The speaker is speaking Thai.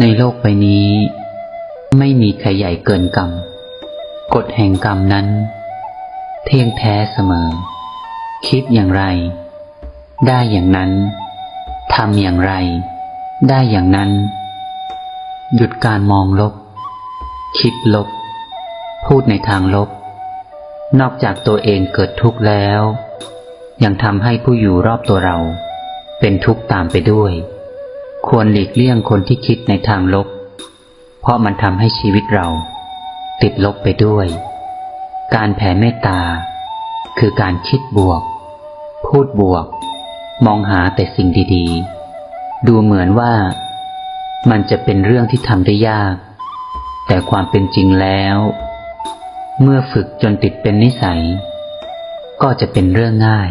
ในโลกใบนี้ ไม่มีใครใหญ่เกินกรรม กฎแห่งกรรมนั้น เที่ยงแท้เสมอ คิดอย่างไร ได้อย่างนั้นทำอย่างไร ได้อย่างนั้น หยุดการมองลบ คิดลบ พูดในทางลบ นอกจากตัวเองเกิดทุกข์แล้ว ยังทำให้ผู้อยู่รอบตัวเรา เป็นทุกข์ตามไปด้วย ควรหลีกเลี่ยงคนที่คิดในทางลบ เพราะมันทำให้ชีวิตเรา ติดลบไปด้วย การแผ่เมตตา คือการคิดบวก พูดบวก มองหาแต่สิ่งดีๆ ดูเหมือนว่า มันจะเป็นเรื่องที่ทำได้ยาก แต่ความเป็นจริงแล้ว เมื่อฝึกจนติดเป็นนิสัย ก็จะเป็นเรื่องง่าย